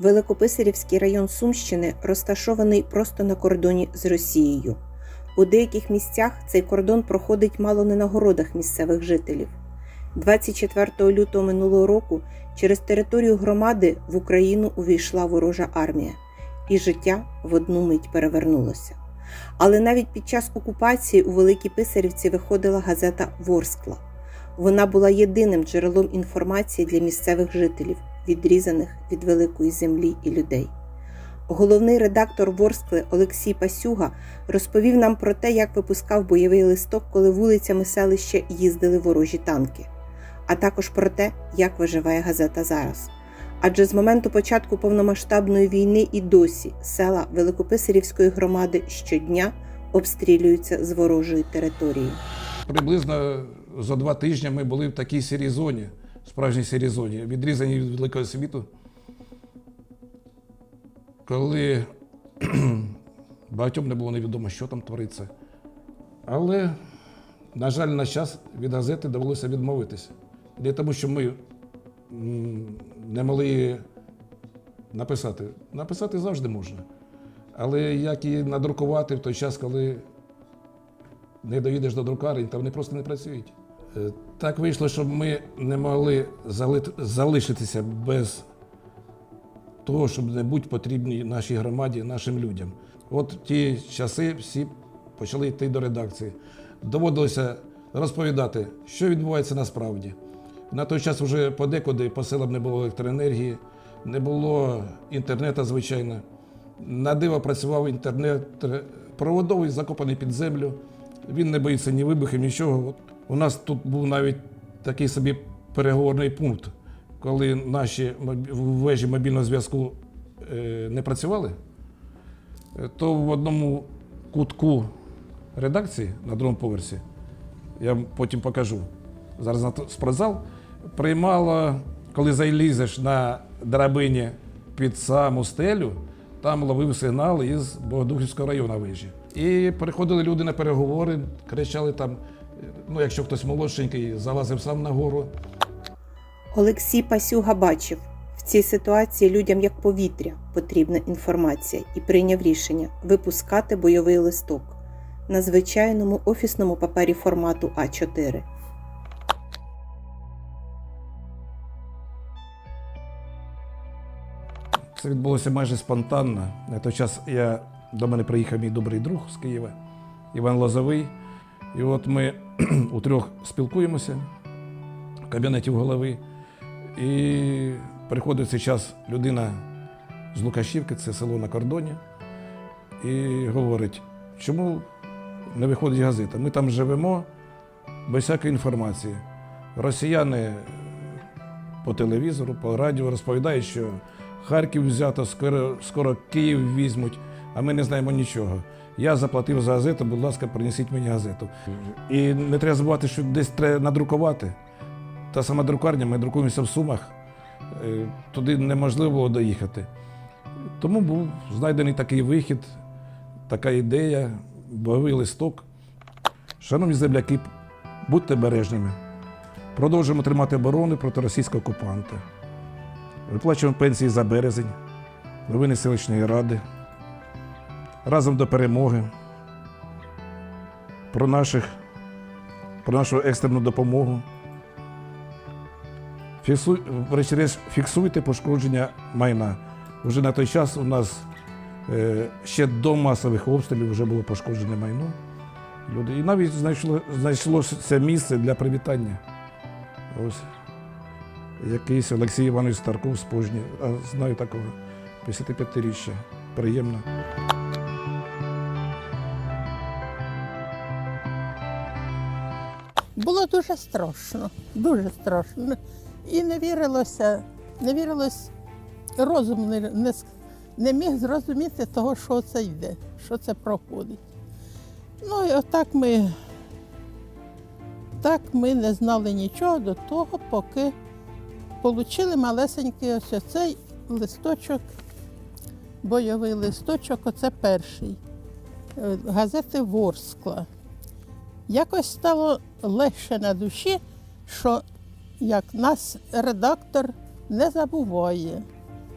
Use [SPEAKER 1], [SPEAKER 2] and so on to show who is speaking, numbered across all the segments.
[SPEAKER 1] Великописарівський район Сумщини розташований просто на кордоні з Росією. У деяких місцях цей кордон проходить мало не на городах місцевих жителів. 24 лютого минулого року через територію громади в Україну увійшла ворожа армія, і життя в одну мить перевернулося. Але навіть під час окупації у Великій Писарівці виходила газета Ворскла. Вона була єдиним джерелом інформації для місцевих жителів, відрізаних від великої землі і людей. Головний редактор Ворскли Олексій Пасюга розповів нам про те, як випускав бойовий листок, коли вулицями селища їздили ворожі танки, а також про те, як виживає газета зараз. Адже з моменту початку повномасштабної війни і досі села Великописарівської громади щодня обстрілюються з ворожої території.
[SPEAKER 2] Приблизно за два тижні ми були в такій сірій зоні, справжній сірій зоні, відрізані від великого світу. Коли багатьом не було невідомо, що там твориться. Але, на жаль, на час від газети довелося відмовитися. Не тому, що ми не могли написати. Написати завжди можна. Але як і надрукувати в той час, коли не доїдеш до друкарень, та вони просто не працюють. Е, Так вийшло, що ми не могли залишитися без того, щоб не бути потрібні нашій громаді, нашим людям. От ті часи всі почали йти до редакції. Доводилося розповідати, що відбувається насправді. На той час вже подекуди по селам не було електроенергії, не було інтернету, звичайно. На диво працював інтернет е, проводовий, закопаний під землю. Він не боїться ні вибухів, нічого. От У нас тут був навіть такий собі переговорний пункт, коли наші вежі мобільного зв'язку е, не працювали, е, то в одному кутку редакції на другому поверсі, я вам потім покажу, зараз на спортзал, приймала, коли залізеш на драбині під саму стелю, там ловив сигнал із Богодухівського району вежі. І приходили люди на переговори, кричали там, ну якщо хтось молодшенький, залазив сам на гору.
[SPEAKER 1] Олексій Пасюга бачив, в цій ситуації людям як повітря потрібна інформація і прийняв рішення випускати бойовий листок на звичайному офісному папері формату А4.
[SPEAKER 2] Це відбулося майже спонтанно. На той час я, до мене приїхав мій добрий друг з Києва, Іван Лозовий. І от ми утрьох спілкуємося в кабінеті голови. І приходить цей час людина з Лукашівки, це село на кордоні, і говорить, чому не виходить газета? Ми там живемо без всякої інформації. Росіяни по телевізору, по радіо розповідають, що Харків взято, скоро, скоро Київ візьмуть, а ми не знаємо нічого. Я заплатив за газету, будь ласка, принесіть мені газету. І не треба забувати, що десь треба надрукувати. Та сама друкарня, ми друкуємося в Сумах, е, туди неможливо було доїхати. Тому був знайдений такий вихід, така ідея, бойовий листок. Шановні земляки, будьте бережними. Продовжуємо тримати оборону проти російського окупанта. Виплачуємо пенсії за березень, новини селищної ради. Разом до перемоги. Про, наших, про нашу екстрену допомогу. Фіксуй, врешті-решт, фіксуйте пошкодження майна. Вже на той час у нас е, ще до масових обстрілів вже було пошкоджене майно. Люди. І навіть знайшло, знайшлося місце для привітання. Ось якийсь Олексій Іванович Старков з Пожні, а знаю такого 55-річчя. Приємно.
[SPEAKER 3] Дуже страшно, дуже страшно. І не вірилося, не вірилось, розум не, не, не міг зрозуміти того, що це йде, що це проходить. Ну і отак ми, так ми не знали нічого до того, поки отримали малесенький ось оцей листочок, бойовий листочок, оце перший, е, газети Ворскла якось стало легше на душі, що як нас редактор не забуває,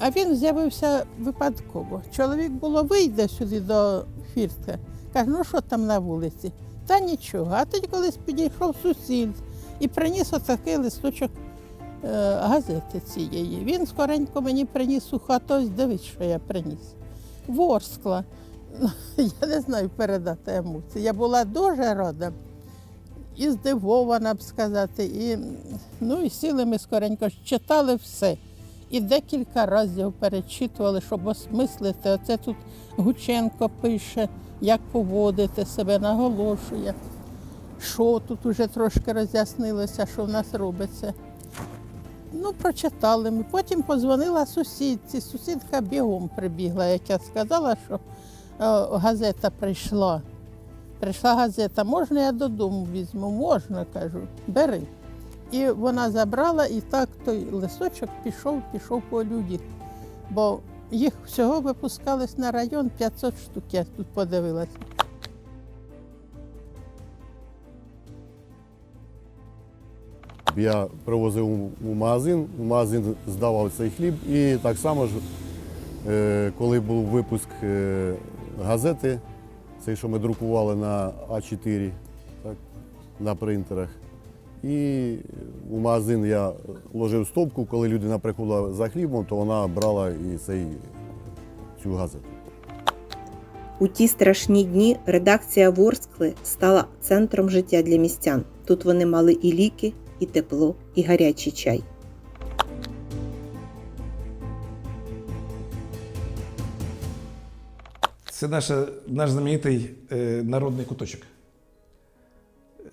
[SPEAKER 3] А він з'явився випадково. Чоловік було вийде сюди до фіртки. Каже, ну що там на вулиці? Та нічого. А тоді колись підійшов сусід і приніс отакий листочок е, газети цієї. Він скоренько мені приніс у хату, ось дивись, що я приніс. Ворскла. Я не знаю передати емоції. Я була дуже рада і здивована б сказати. І, ну, і сіли ми скоренько, читали все. І декілька разів перечитували, щоб осмислити. Оце тут Гученко пише, як поводити себе, наголошує. Що тут уже трошки роз'яснилося, що в нас робиться. Ну, прочитали ми. Потім позвонила сусідці. Сусідка бігом прибігла, як я сказала, що е, газета прийшла. Прийшла газета, можна я додому візьму? Можна, кажу, бери. І вона забрала, і так той листочок пішов, пішов по людях. Бо їх всього випускались на район 500 штук, я тут подивилася.
[SPEAKER 4] Я привозив у- у магазин, у магазин здавав цей хліб. І так само ж, е, коли був випуск е, газети, цей, що ми друкували на А4 так, на принтерах. І у магазин я ложив стопку, коли людина приходила за хлібом, то вона брала і цей, цю газету.
[SPEAKER 1] У ті страшні дні редакція Ворскли стала центром життя для містян. Тут вони мали і ліки, і тепло, і гарячий чай.
[SPEAKER 2] Це наша, наш знаменитий е, народний куточок.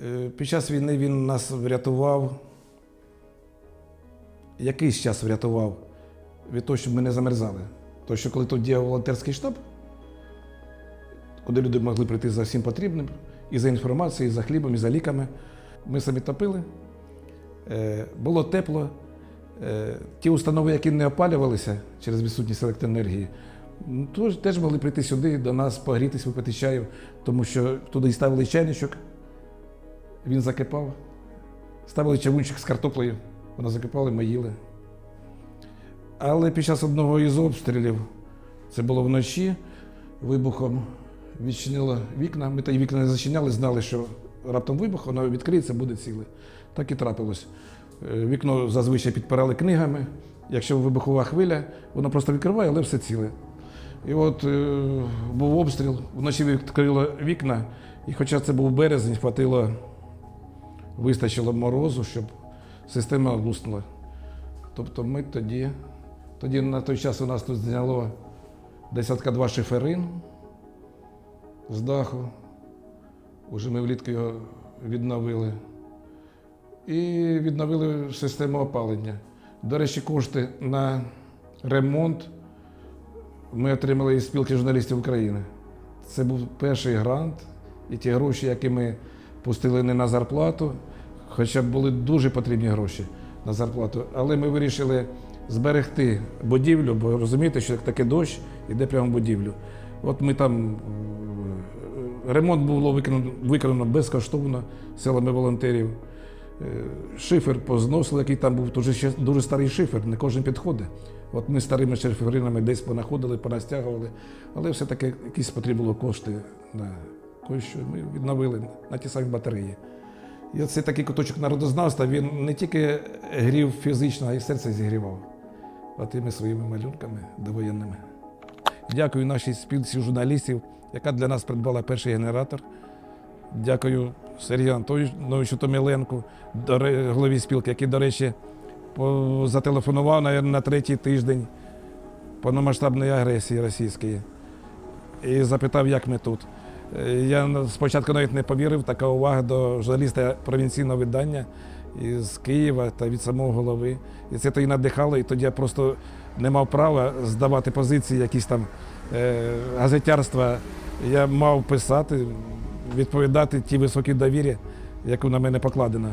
[SPEAKER 2] Е, під час війни він нас врятував. Якийсь час врятував від того, щоб ми не замерзали. Тому що коли тут діяв волонтерський штаб, куди люди могли прийти за всім потрібним, і за інформацією, і за хлібом, і за ліками, ми самі топили. Е, було тепло. Е, ті установи, які не опалювалися через відсутність електроенергії, Тож теж могли прийти сюди до нас, погрітись, випити чаю, тому що туди ставили чайничок, він закипав. Ставили чавунчик з картоплею, вона закипала, ми їли. Але під час одного із обстрілів, це було вночі, вибухом відчинило вікна. Ми тоді вікна не зачиняли, знали, що раптом вибух, воно відкриється, буде ціле. Так і трапилось. Е, Вікно зазвичай підпирали книгами. Якщо вибухова хвиля, воно просто відкриває, але все ціле. І от е, був обстріл, вночі відкрило вікна, і хоча це був березень, хватило, вистачило морозу, щоб система луснула. Тобто ми тоді, тоді на той час у нас тут зняло десятка два шиферин з даху. Уже ми влітку його відновили. І відновили систему опалення. До речі, кошти на ремонт ми отримали із спілки журналістів України. Це був перший грант, і ті гроші, які ми пустили не на зарплату, хоча були дуже потрібні гроші на зарплату, але ми вирішили зберегти будівлю, бо розумієте, що як таке дощ, іде прямо в будівлю. От ми там е, ремонт було виконано, виконано безкоштовно силами волонтерів. Е, Шифер позносили, який там був, дуже, дуже старий шифер, не кожен підходить. От ми старими шиферинами десь понаходили, понастягували, але все-таки якісь потрібні було кошти на кое-що. Ми відновили на ті самі батареї. І оцей такий куточок народознавства, він не тільки грів фізично, а й серце зігрівав. Тими своїми малюнками довоєнними. Дякую нашій спілці журналістів, яка для нас придбала перший генератор. Дякую Сергію Антоновичу Томіленку, голові спілки, який, до речі, зателефонував на, на третій тиждень повномасштабної агресії російської і запитав, як ми тут. Е, Я спочатку навіть не повірив, така увага до журналіста провінційного видання із Києва та від самого голови. І це тоді надихало, і тоді я просто не мав права здавати позиції, якісь там е, газетярства. Я мав писати, відповідати ті високі довірі, яку на мене покладено.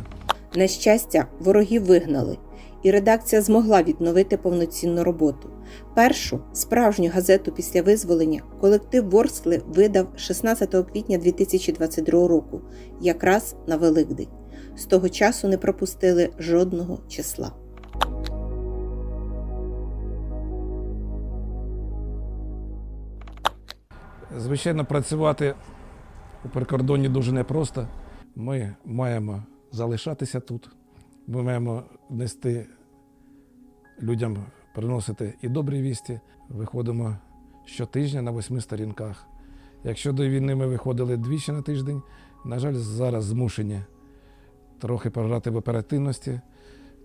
[SPEAKER 1] На щастя, ворогів вигнали, і редакція змогла відновити повноцінну роботу. Першу справжню газету після визволення колектив Ворскли видав 16 квітня 2022 року, якраз на Великдень. З того часу не пропустили жодного числа.
[SPEAKER 2] Звичайно, працювати у прикордонні дуже непросто. Ми маємо залишатися тут. Ми маємо нести людям, приносити і добрі вісті. Виходимо щотижня на восьми сторінках. Якщо до війни ми виходили двічі на тиждень, на жаль, зараз змушені трохи програти в оперативності,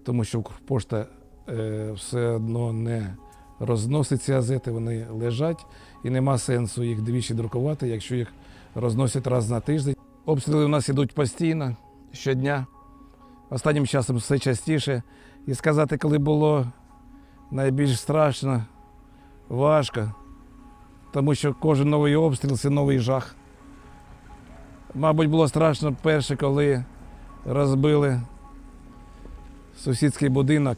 [SPEAKER 2] тому що Укрпошта е, все одно не розносить ці газети, вони лежать і нема сенсу їх двічі друкувати, якщо їх розносять раз на тиждень. Обстріли у нас ідуть постійно, щодня. Останнім часом все частіше. І сказати, коли було найбільш страшно, важко, тому що кожен новий обстріл це новий жах. Мабуть, було страшно перше, коли розбили сусідський будинок.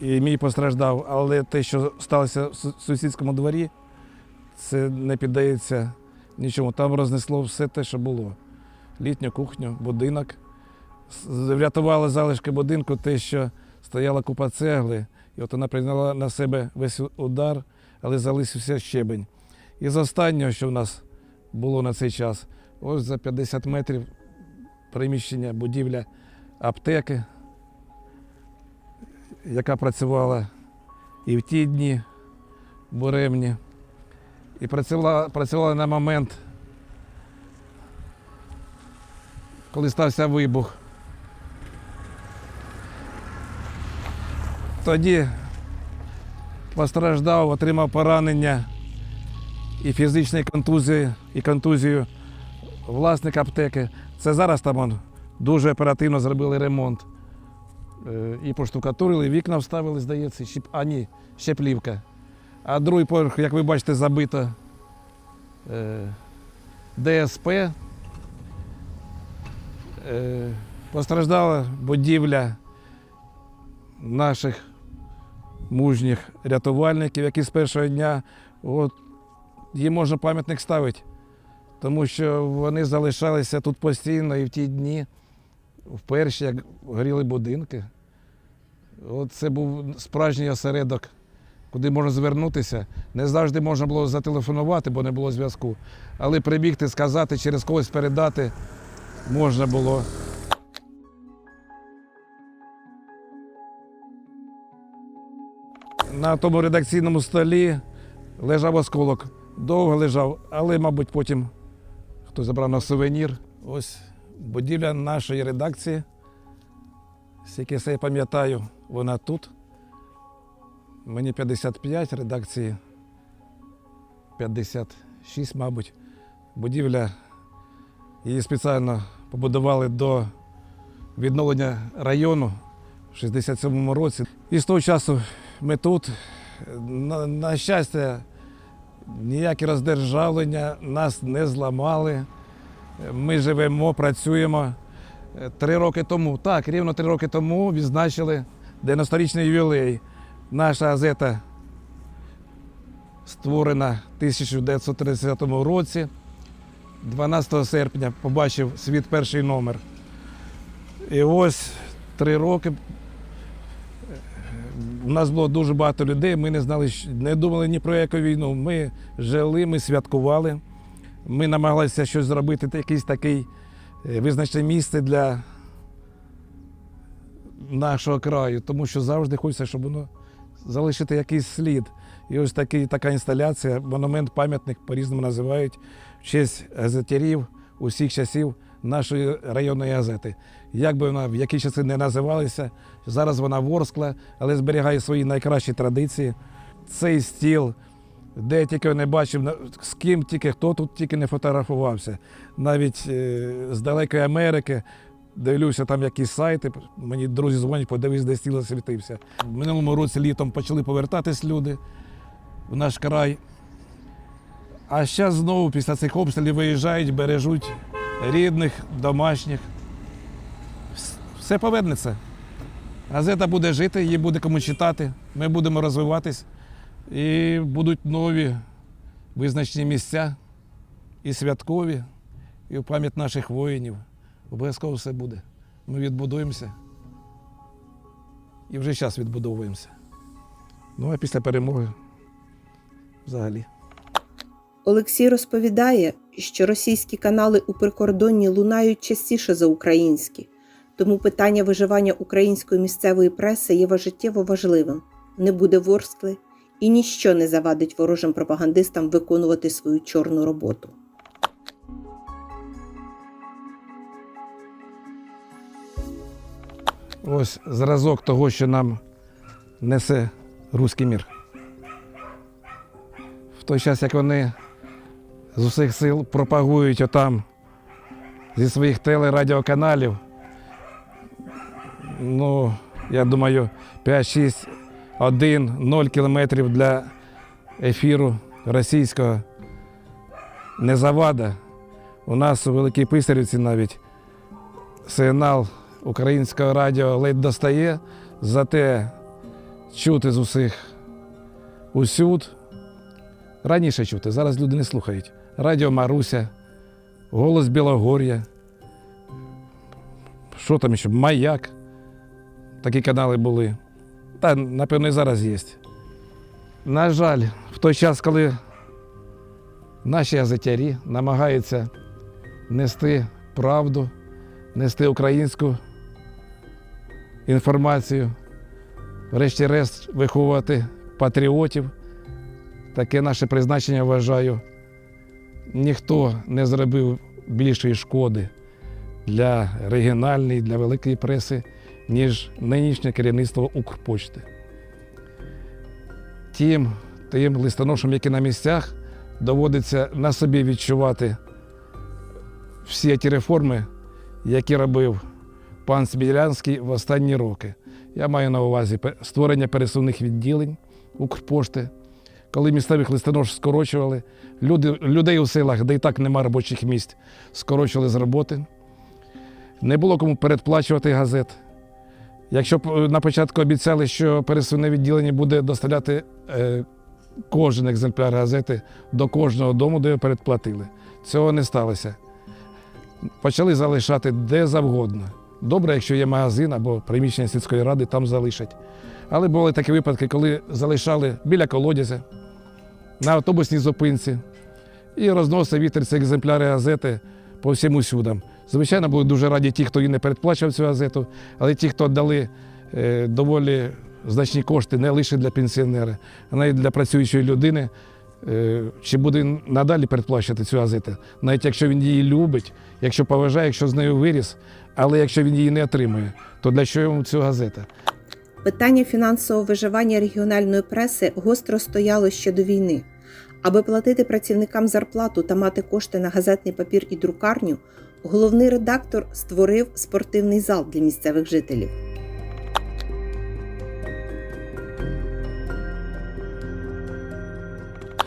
[SPEAKER 2] І мій постраждав, але те, що сталося в сусідському дворі, це не піддається нічому. Там рознесло все те, що було. Літню кухню, будинок. Врятували залишки будинку те, що стояла купа цегли, і от вона прийняла на себе весь удар, але залишився щебень. І з останнього, що в нас було на цей час, ось за 50 метрів приміщення, будівля аптеки, яка працювала і в ті дні буремні, і працювала, працювала на момент, коли стався вибух. Тоді постраждав, отримав поранення і фізичної контузії, і контузію власник аптеки. Це зараз там он, дуже оперативно зробили ремонт. Е, І поштукатурили, і вікна вставили, здається, і щеп... а ні, ще плівка. А другий поверх, як ви бачите, забито е, ДСП. Е, Постраждала будівля наших мужніх рятувальників, які з першого дня от, їм можна пам'ятник ставити, тому що вони залишалися тут постійно і в ті дні, в перші, як горіли будинки. От це був справжній осередок, куди можна звернутися. Не завжди можна було зателефонувати, бо не було зв'язку. Але прибігти, сказати, через когось передати можна було. На тому редакційному столі лежав осколок. Довго лежав, але, мабуть, потім хтось забрав на сувенір. Ось будівля нашої редакції. Скільки я пам'ятаю, вона тут. Мені 55, редакції 56, мабуть. Будівля її спеціально побудували до відновлення району в 67-му році. І з того часу ми тут. На, на щастя, ніякі роздержавлення нас не зламали. Ми живемо, працюємо. Три роки тому, так, рівно три роки тому відзначили 90-річний ювілей. Наша газета створена в 1930 році. 12 серпня побачив світ перший номер. І ось три роки. У нас було дуже багато людей, ми не знали, не думали ні про яку війну. Ми жили, ми святкували. Ми намагалися щось зробити, якийсь такий е, визначне місце для нашого краю, тому що завжди хочеться, щоб воно залишити якийсь слід. І ось такий, така інсталяція, монумент, пам'ятник по-різному називають в честь газетярів усіх часів нашої районної газети. Як би вона в які часи не називалася, зараз вона ворскла, але зберігає свої найкращі традиції. Цей стіл, де я тільки не бачив, з ким тільки, хто тут тільки не фотографувався. Навіть е, з далекої Америки дивлюся там якісь сайти. Мені друзі дзвонять, подивись, де стіл освітився. В минулому році літом почали повертатись люди в наш край. А зараз знову після цих обстрілів виїжджають, бережуть рідних, домашніх. Все повернеться. Газета буде жити, її буде кому читати. Ми будемо розвиватись. І будуть нові визначені місця, і святкові, і в пам'ять наших воїнів. Обов'язково все буде. Ми відбудуємося. І вже зараз відбудовуємося. Ну а після перемоги взагалі.
[SPEAKER 1] Олексій розповідає, що російські канали у прикордонні лунають частіше за українські, тому питання виживання української місцевої преси є життєво важливим, не буде ворскли і ніщо не завадить ворожим пропагандистам виконувати свою чорну роботу.
[SPEAKER 2] Ось зразок того, що нам несе руський мір. В той час, як вони з усіх сил пропагують отам зі своїх телерадіоканалів, ну, я думаю, 5, 6, 1, 0 кілометрів для ефіру російського не завада. У нас у Великій Писарівці навіть сигнал українського радіо ледь достає, зате чути з усіх усюд. Раніше чути, зараз люди не слухають. Радіо Маруся, Голос Білогор'я. Що там ще? Маяк. Такі канали були. Та, напевно, і зараз є. На жаль, в той час, коли наші газетярі намагаються нести правду, нести українську інформацію, врешті-решт виховувати патріотів. Таке наше призначення вважаю. Ніхто не зробив більшої шкоди для регіональної, для великої преси, ніж нинішнє керівництво Укрпочти. Тим, тим листоношам, які на місцях, доводиться на собі відчувати всі ті реформи, які робив пан Смілянський в останні роки. Я маю на увазі створення пересувних відділень Укрпошти, коли місцевих листонож скорочували, люди, людей у селах, де і так нема робочих місць, скорочували з роботи. Не було кому передплачувати газет. Якщо е, на початку обіцяли, що пересувне відділення буде доставляти е, кожен екземпляр газети до кожного дому, де його передплатили. Цього не сталося. Почали залишати де завгодно. Добре, якщо є магазин або приміщення сільської ради, там залишать. Але були такі випадки, коли залишали біля колодязя, на автобусній зупинці і розносив вітер ці екземпляри газети по всім усюдам. Звичайно, були дуже раді ті, хто і не передплачував цю газету, але ті, хто дали е, доволі значні кошти не лише для пенсіонера, а навіть для працюючої людини, е, чи буде надалі передплачувати цю газету, навіть якщо він її любить, якщо поважає, якщо з нею виріс, але якщо він її не отримує, то для чого йому ця газета?
[SPEAKER 1] Питання фінансового виживання регіональної преси гостро стояло ще до війни. Аби платити працівникам зарплату та мати кошти на газетний папір і друкарню, головний редактор створив спортивний зал для місцевих жителів.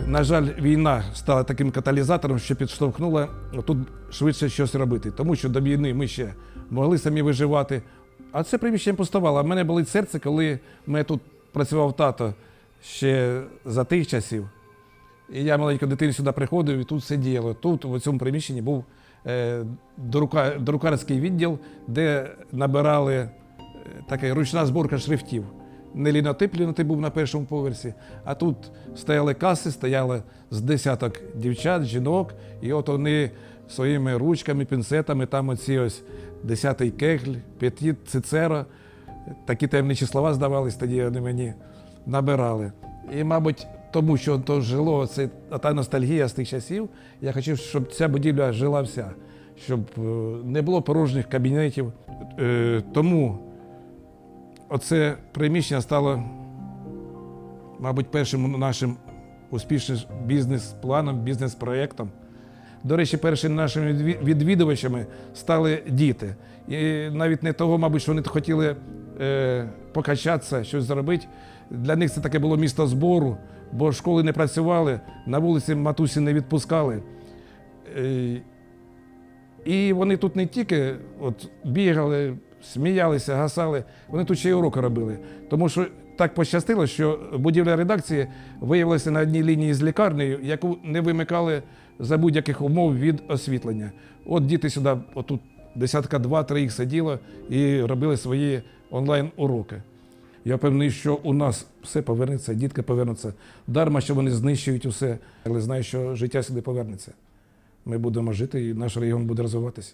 [SPEAKER 2] На жаль, війна стала таким каталізатором, що підштовхнула тут швидше щось робити. Тому що до війни ми ще могли самі виживати. А це приміщення пустувало. А мене болить серце, коли мене тут працював тато ще за тих часів. І я маленька дитина сюди приходив і тут все діяло. Тут, в цьому приміщенні, був е, друка, друкарський відділ, де набирали е, така ручна зборка шрифтів. Не лінотип, лінотип був на першому поверсі, а тут стояли каси, стояли з десяток дівчат, жінок, і от вони своїми ручками, пінцетами, там оці ось десятий кегль, п'ятіт, цицеро, такі таємничі слова здавались, тоді вони мені набирали. І, мабуть, тому що то жило це та ностальгія з тих часів, я хотів, щоб ця будівля жила вся, щоб е, не було порожніх кабінетів. Е, Тому оце приміщення стало, мабуть, першим нашим успішним бізнес-планом, бізнес-проєктом. До речі, першими нашими відвідувачами стали діти. І навіть не того, мабуть, що вони хотіли е, покачатися, щось зробити. Для них це таке було місто збору, бо школи не працювали, на вулиці матусі не відпускали. Е, і вони тут не тільки от, бігали, сміялися, гасали, вони тут ще й уроки робили. Тому що так пощастило, що будівля редакції виявилася на одній лінії з лікарнею, яку не вимикали за будь-яких умов від освітлення. От діти сюди, отут десятка два-три їх сиділо і робили свої онлайн-уроки. Я впевнений, що у нас все повернеться, дітки повернуться. Дарма, що вони знищують усе, але знаю, що життя сюди повернеться. Ми будемо жити і наш регіон буде розвиватися.